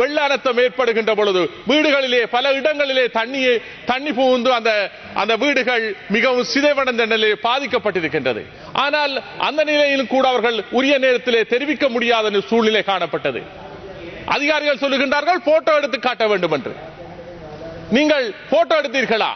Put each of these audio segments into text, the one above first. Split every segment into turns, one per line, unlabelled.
வெள்ள அனர்த்தம் ஏற்படுகின்ற பொழுது வீடுகளிலே பல இடங்களிலே தண்ணியை தண்ணி புகுந்து அந்த அந்த வீடுகள் மிகவும் சிதைவடைந்த நிலையில் பாதிக்கப்பட்டிருக்கின்றது. ஆனால் அந்த நிலையிலும் கூட அவர்கள் உரிய நேரத்திலே தெரிவிக்க முடியாத சூழ்நிலை காணப்பட்டது. அதிகாரிகள் சொல்லுகின்றார்கள் போட்டோ எடுத்து காட்ட வேண்டும் என்று நீங்கள் போட்டோ எடுத்தீர்களா?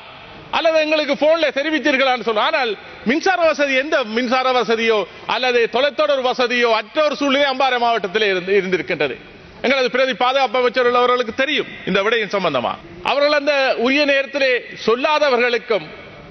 அல்லது எங்களுக்கு போன்ல தெரிவித்தீர்களான்னு சொல்ல ஆனால் மின்சார வசதி எந்த மின்சார வசதியோ அல்லது தொலைத்தொடர் வசதியோ அற்ற ஒரு சூழ்நிலை அம்பாறை மாவட்டத்தில் இருந்து இருந்திருக்கின்றது. எங்களது பிரதி பாதுகாப்பு அமைச்சர் உள்ளவர்களுக்கு தெரியும் இந்த விடயம் சம்பந்தமா. அவர்கள் அந்த உரிய நேரத்திலே சொல்லாதவர்களுக்கும்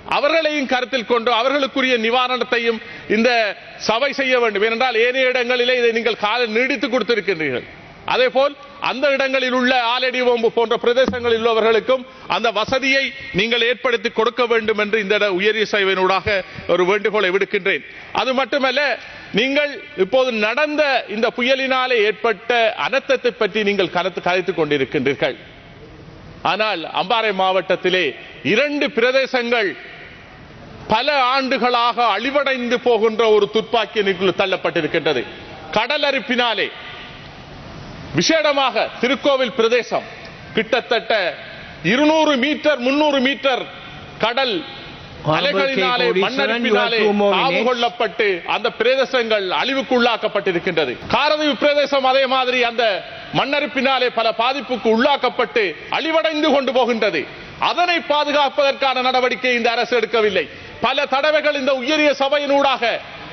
அவர்களையும் கருத்தில் கொண்டு அவர்களுக்குரிய நிவாரணத்தையும் இந்த சபை செய்ய வேண்டும். ஏனென்றால் ஏனைய இடங்களிலே இதை நீங்கள் கால நீடித்து கொடுத்திருக்கின்றீர்கள். அதே போல் அந்த இடங்களில் உள்ள ஆலடி ஓம்பு போன்ற பிரதேசங்களில் உள்ளவர்களுக்கும் அந்த வசதியை நீங்கள் ஏற்படுத்தி கொடுக்க வேண்டும் என்று இந்த இட- உயரிய சேவையினூடாக ஒரு வேண்டுகோளை விடுக்கின்றேன். அது மட்டுமல்ல நீங்கள் இப்போது நடந்த இந்த புயலினாலே ஏற்பட்ட அனர்த்தத்தை பற்றி நீங்கள் கலத்து கதைத்துக் கொண்டிருக்கின்றீர்கள். ஆனால் அம்பாறை மாவட்டத்திலே இரண்டு பிரதேசங்கள் பல ஆண்டுகளாக அழிவடைந்து போகின்ற ஒரு துப்பாக்கியினுக்குள் தள்ளப்பட்டிருக்கின்றது. கடல் அரிப்பினாலே விசேடமாக திருக்கோவில் பிரதேசம் கிட்டத்தட்ட இருநூறு மீட்டர் முன்னூறு மீட்டர் கடல் அலைகளினாலே. மண்ணரிப்பினாலே காவு. கொள்ளப்பட்டு அந்த பிரதேசங்கள் அழிவுக்கு உள்ளாக்கப்பட்டிருக்கின்றது காரதீவு பிரதேசம் அதே மாதிரி அந்த மண்ணரிப்பினாலே பல பாதிப்புக்கு உள்ளாக்கப்பட்டு அழிவடைந்து கொண்டு போகின்றது அதனை பாதுகாப்பதற்கான நடவடிக்கை இந்த அரசு எடுக்கவில்லை பல தடவைகள் இந்த உயரிய சபையினூடாக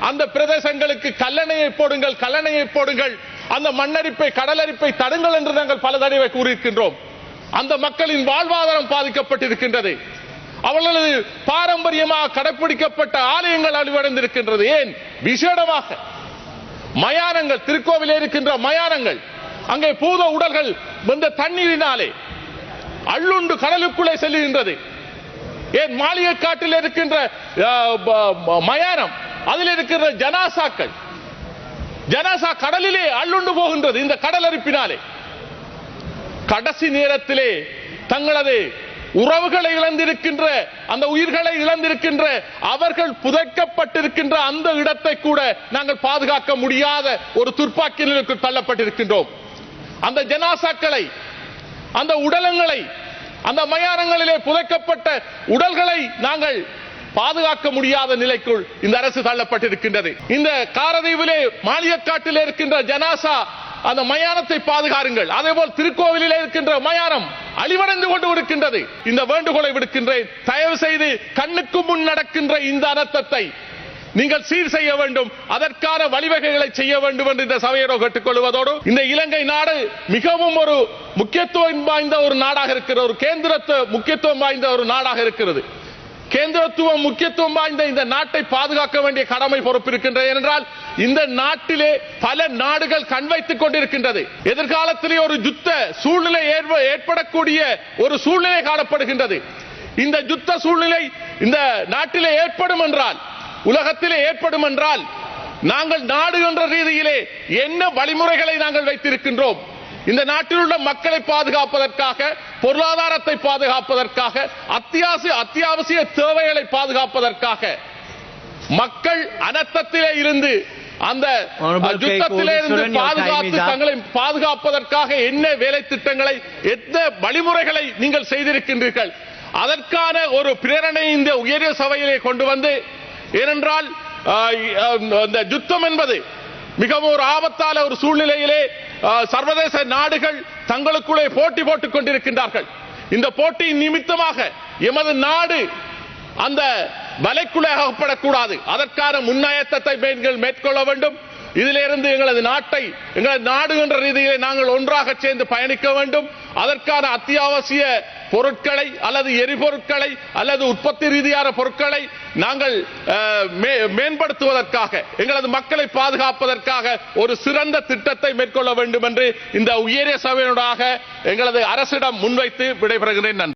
அந்த பிரதேசங்களுக்கு கல்லணையை போடுங்கள் கல்லணையை போடுங்கள் அந்த மண்ணரிப்பை கடலரிப்பை தடுங்கள் என்று நாங்கள் பல தடவை கூறியிருக்கின்றோம் அந்த மக்களின் வாழ்வாதாரம் பாதிக்கப்பட்டிருக்கின்றது அவர்களது பாரம்பரியமாக கடைபிடிக்கப்பட்ட ஆலயங்கள் அழிவடைந்திருக்கின்றது ஏன்? விசேடமாக. மயானங்கள் திருக்கோவில் இருக்கின்ற மயானங்கள். அங்கே பூத உடல்கள் வந்த தண்ணீரினாலே அள்ளுண்டு கடலுக்குள்ளே செல்லுகின்றது ஏன்? மாளிகை காட்டில் இருக்கின்ற அஹ், மயானம் அதில் இருக்கின்ற ஜனாசாக்கள். ஜனாசா கடலிலே அள்ளுண்டு போகின்றது இந்த கடல் அரிப்பினாலே கடைசி நேரத்திலே தங்களது உறவுகளை இழந்திருக்கின்ற அந்த உயிர்களை இழந்திருக்கின்ற அவர்கள் புதைக்கப்பட்டிருக்கின்ற அந்த இடத்தை கூட நாங்கள் பாதுகாக்க முடியாத ஒரு துர்ப்பாக்கி நிலைக்கு தள்ளப்பட்டிருக்கின்றோம். அந்த ஜனாசாக்களை அந்த உடலங்களை அந்த மயானங்களிலே புதைக்கப்பட்ட உடல்களை நாங்கள் பாதுகாக்க முடியாத நிலைக்குள் இந்த அரசு தள்ளப்பட்டிருக்கின்றது. இந்த காரதீவிலே மாளிகைக்காட்டிலே இருக்கின்ற ஜனாசா அந்த மயானத்தை பாதுகாருங்கள். அதே போல் திருக்கோவிலிலே இருக்கின்ற மயானம் அழிவடைந்து கொண்டு இருக்கின்றது இந்த வேண்டுகோளை விடுக்கின்றேன். தயவு செய்து கண்ணுக்கு முன் நடக்கின்ற இந்த அனர்த்தத்தை நீங்கள் சீர் செய்ய வேண்டும். அதற்கான வழிவகைகளை செய்ய வேண்டும் என்று இந்த சபையரோ கேட்டுக்கொள்வதோடு இந்த இலங்கை நாடு மிகவும் ஒரு முக்கியத்துவம் வாய்ந்த ஒரு நாடாக இருக்கிற ஒரு கேந்திரத்து முக்கியத்துவம் வாய்ந்த ஒரு நாடாக இருக்கிறது. கேந்திரத்துவம் முக்கியத்துவம் வாய்ந்த இந்த நாட்டை பாதுகாக்க வேண்டிய கடமை பொறுப்பிருக்கின்றது என்றால் இந்த நாட்டிலே பல நாடுகள் கண்வைத்துக் கொண்டிருக்கின்றது. எதிர்காலத்திலே ஒரு யுத்த சூழ்நிலை ஏற்படக்கூடிய ஒரு சூழ்நிலை காணப்படுகின்றது. இந்த யுத்த சூழ்நிலை இந்த நாட்டிலே ஏற்படும் என்றால் உலகத்திலே ஏற்படும் என்றால் நாங்கள் நாடு என்ற ரீதியிலே என்ன வழிமுறைகளை நாங்கள் வைத்திருக்கின்றோம்? இந்த நாட்டில் உள்ள மக்களை பாதுகாப்பதற்காக பொருளாதாரத்தை பாதுகாப்பதற்காக அத்தியாவசிய அத்தியாவசிய தேவைகளை பாதுகாப்பதற்காக மக்கள் அனர்த்தத்திலே இருந்து அந்த. யுத்தத்திலே இருந்து பாதுகாத்து. தங்களை பாதுகாப்பதற்காக என்ன வேலை திட்டங்களை எந்த வழிமுறைகளை நீங்கள் செய்திருக்கின்றீர்கள் அதற்கான ஒரு பிரேரணை இந்த உயரிய சபையிலே கொண்டு வந்து ஏனென்றால் அந்த யுத்தம் என்பது மிகவும் ஒரு ஆபத்தான ஒரு சூழ்நிலையிலே சர்வதேச நாடுகள் தங்களுக்குள்ளே போட்டி போட்டுக் கொண்டிருக்கின்றார்கள். இந்த போட்டியின் நிமித்தமாக எமது நாடு அந்த வலைக்குள்ளே அகப்படக்கூடாது. அதற்கான முன்னேற்றத்தை நீங்கள் மேற்கொள்ள வேண்டும். இதிலிருந்து எங்களது நாட்டை எங்களது நாடு என்ற ரீதியிலே நாங்கள் ஒன்றாக சேர்ந்து பயணிக்க வேண்டும். அதற்கான அத்தியாவசிய பொருட்களை அல்லது எரிபொருட்களை அல்லது உற்பத்தி ரீதியான பொருட்களை நாங்கள் மே- மேம்படுத்துவதற்காக எங்களது மக்களை பாதுகாப்பதற்காக ஒரு சிறந்த திட்டத்தை மேற்கொள்ள வேண்டும் என்று இந்த உயரிய சபையினூடாக எங்களது அரசிடம் முன்வைத்து விடைபெறுகிறேன். நன்றி.